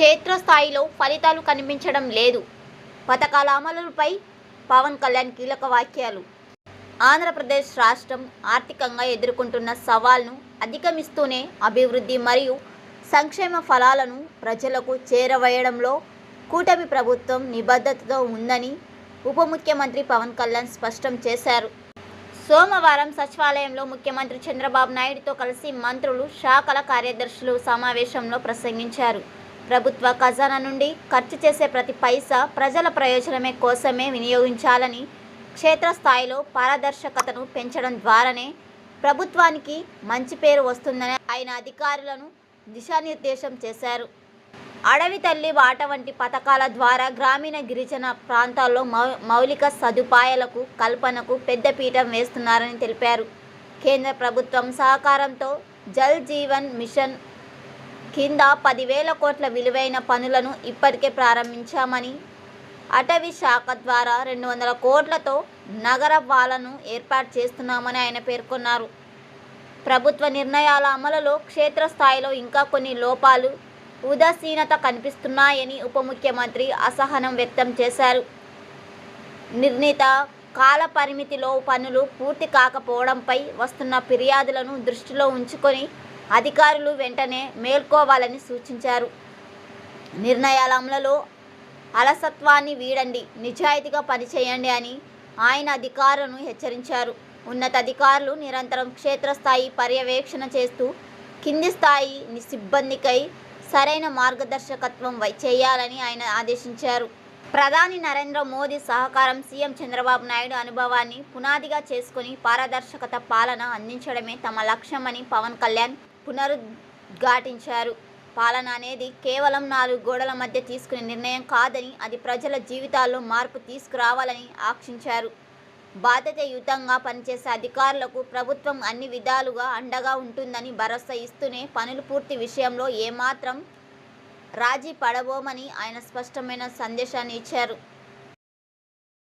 క్షేత్రస్థాయిలో ఫలితాలు కనిపించడం లేదు. పథకాల అమలుపై పవన్ కళ్యాణ్ కీలక వాక్యాలు ఆంధ్రప్రదేశ్ రాష్ట్రం ఆర్థికంగా ఎదుర్కొంటున్న సవాల్ను అధిగమిస్తూనే అభివృద్ధి మరియు సంక్షేమ ఫలాలను ప్రజలకు చేరవేయడంలో కూటమి ప్రభుత్వం నిబద్ధతతో ఉందని ఉప ముఖ్యమంత్రి పవన్ కళ్యాణ్ స్పష్టం చేశారు. సోమవారం సచివాలయంలో ముఖ్యమంత్రి చంద్రబాబు నాయుడుతో కలిసి మంత్రులు శాఖల కార్యదర్శులు సమావేశంలో ప్రసంగించారు. ప్రభుత్వ ఖజానా నుండి ఖర్చు చేసే ప్రతి పైసా ప్రజల ప్రయోజనమే కోసమే వినియోగించాలని క్షేత్రస్థాయిలో పారదర్శకతను పెంచడం ద్వారానే ప్రభుత్వానికి మంచి పేరు వస్తుందని ఆయన అధికారులను దిశానిర్దేశం చేశారు. అడవి తల్లి వాట వంటి పథకాల ద్వారా గ్రామీణ గిరిజన ప్రాంతాల్లో మౌ మౌలిక సదుపాయాలకు కల్పనకు పెద్దపీట వేస్తున్నారని తెలిపారు. కేంద్ర ప్రభుత్వం సహకారంతో జల్ జీవన్ మిషన్ కింద పదివేల కోట్ల విలువైన పనులను ఇప్పటికే ప్రారంభించామని అటవీ శాఖ ద్వారా రెండు వందల కోట్లతో నగర వాలను ఏర్పాటు చేస్తున్నామని ఆయన పేర్కొన్నారు. ప్రభుత్వ నిర్ణయాల అమలులో క్షేత్రస్థాయిలో ఇంకా కొన్ని లోపాలు ఉదాసీనత కనిపిస్తున్నాయని ఉప ముఖ్యమంత్రి అసహనం వ్యక్తం చేశారు. నిర్ణీత కాల పరిమితిలో పనులు పూర్తి కాకపోవడంపై వస్తున్న ఫిర్యాదులను దృష్టిలో ఉంచుకొని అధికారులు వెంటనే మేల్కోవాలని సూచించారు. నిర్ణయాల అమలలో అలసత్వాన్ని వీడండి నిజాయితీగా పనిచేయండి అని ఆయన అధికారులను హెచ్చరించారు. ఉన్నతాధికారులు నిరంతరం క్షేత్రస్థాయి పర్యవేక్షణ చేస్తూ కింది స్థాయి సిబ్బందికై సరైన మార్గదర్శకత్వం వై- చేయాలని ఆయన ఆదేశించారు. ప్రధాని నరేంద్ర మోదీ సహకారం సీఎం చంద్రబాబు నాయుడు అనుభవాన్ని పునాదిగా చేసుకుని పారదర్శకత పాలన అందించడమే తమ లక్ష్యమని పవన్ కళ్యాణ్ పునరుద్ఘాటించారు. పాలన అనేది కేవలం నాలుగు గోడల మధ్య తీసుకునే నిర్ణయం కాదని అది ప్రజల జీవితాల్లో మార్పు తీసుకురావాలని ఆక్షించారు బాధ్యతయుతంగా పనిచేసే అధికారులకు ప్రభుత్వం అన్ని విధాలుగా అండగా ఉంటుందని భరోసా ఇస్తూనే పనులు పూర్తి విషయంలో ఏమాత్రం రాజీ పడబోమని ఆయన స్పష్టమైన సందేశాన్ని ఇచ్చారు.